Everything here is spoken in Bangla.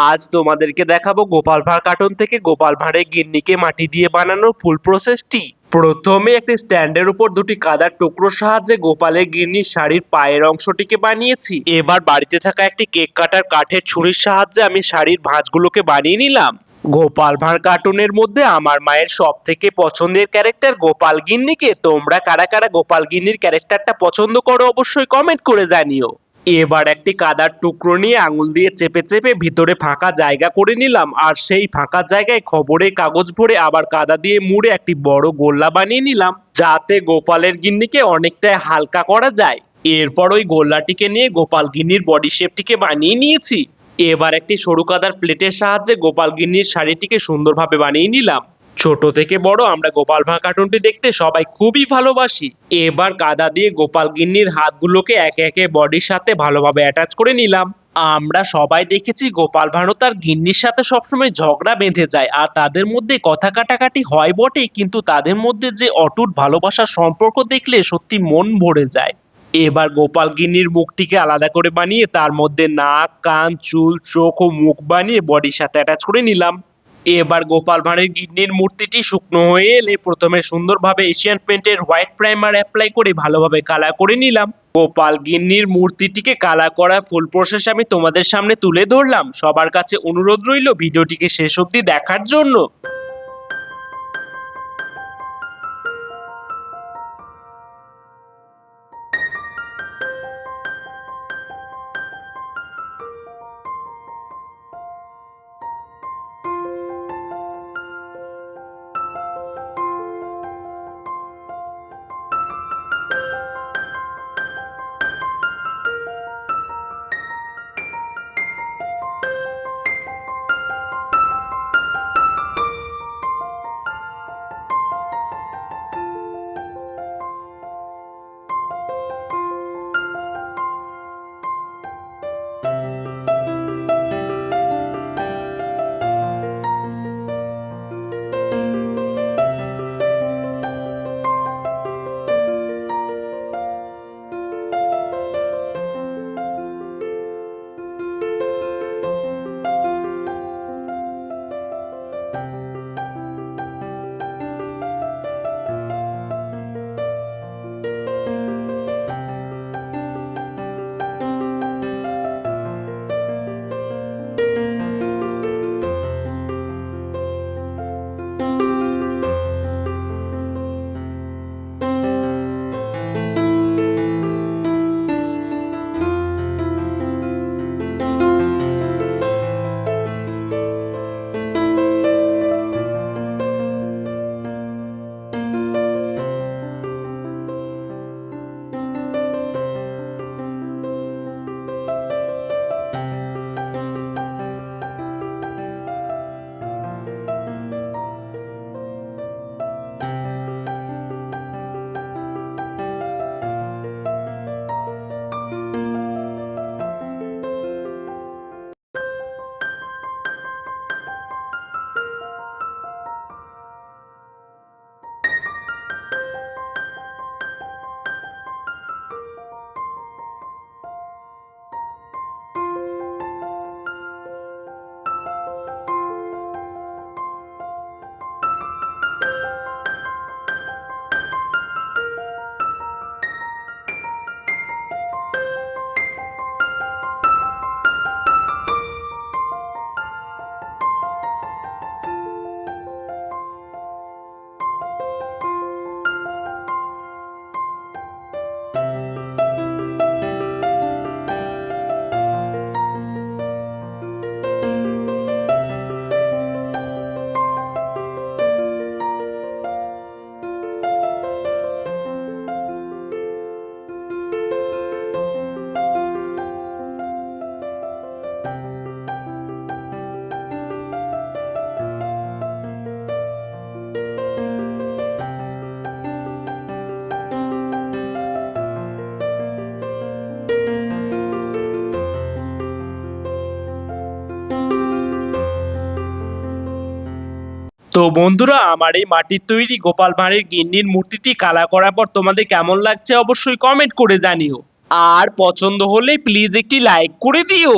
আজ তোমাদেরকে দেখাবো গোপাল ভাঁড় কার্টুন থেকে গোপাল ভাঁড়ের গিন্নিকে মাটি দিয়ে বানানো ফুল প্রসেসটি প্রথমে একটি স্ট্যান্ডের উপর দুটি কাদার টুকরোর সাহায্যে গোপালের গিন্নির শাড়ির পায়ের অংশটিকে বানিয়েছি। এবার বাড়িতে থাকা একটি কেক কাটার কাঠের ছুরির সাহায্যে আমি শাড়ির ভাঁজগুলোকে বানিয়ে নিলাম। গোপাল ভাঁড় কার্টুনের মধ্যে আমার মায়ের সব থেকে পছন্দের ক্যারেক্টার গোপাল গিন্নিকে। তোমরা কারা কারা গোপাল গিন্নির ক্যারেক্টারটা পছন্দ করো অবশ্যই কমেন্ট করে জানিও। এবার একটি কাদার টুকরো নিয়ে আঙুল দিয়ে চেপে চেপে ভিতরে ফাঁকা জায়গা করে নিলাম, আর সেই ফাঁকা জায়গায় খবরের কাগজ ভরে আবার কাদা দিয়ে মুড়ে একটি বড় গোল্লা বানিয়ে নিলাম, যাতে গোপালের গিন্নিকে অনেকটাই হালকা করা যায়। এরপর ওই গোল্লাটিকে নিয়ে গোপাল গিন্নির বডি শেপটিকে বানিয়ে নিয়েছি। এবার একটি সরু কাদার প্লেটের সাহায্যে গোপাল গিন্নির শাড়িটিকে সুন্দরভাবে বানিয়ে নিলাম। ছোট থেকে বড় আমরা গোপাল ভাঁড় কার্টুনটি দেখতে সবাই খুবই ভালোবাসি। এবার কাদা দিয়ে গোপাল গিন্নির হাতগুলোকে একে একে বডির সাথে ভালোভাবে অ্যাটাচ করে নিলাম। আমরা সবাই দেখেছি গোপাল ভাঁড়ও তার গিন্নির সাথে সবসময় ঝগড়া বেঁধে যায় আর তাদের মধ্যে কথা কাটাকাটি হয় বটে কিন্তু তাদের মধ্যে যে অটুট ভালোবাসার সম্পর্ক দেখলে সত্যি মন ভরে যায়। এবার গোপাল গিন্নির মুখটিকে আলাদা করে বানিয়ে তার মধ্যে নাক, কান, চুল, চোখ ও মুখ বানিয়ে বডির সাথে অ্যাটাচ করে নিলাম। এবার গোপাল ভাঁড়ের গিন্নির মূর্তিটি শুকনো হয়ে এলে প্রথমে সুন্দরভাবে এশিয়ান পেন্টের হোয়াইট প্রাইমার অ্যাপ্লাই করে ভালোভাবে কালার করে নিলাম। গোপাল গিন্নির মূর্তিটিকে কালার করা ফুল প্রসেস আমি তোমাদের সামনে তুলে ধরলাম। সবার কাছে অনুরোধ রইল ভিডিওটিকে শেষ অবধি দেখার জন্য। বন্ধুরা, আমার এই মাটির তৈরি গোপাল ভাঁড়ের গিন্নির মূর্তিটি কালা করার পর তোমাদের কেমন লাগছে অবশ্যই কমেন্ট করে জানিও। আর পছন্দ হলে প্লিজ একটি লাইক করে দিও।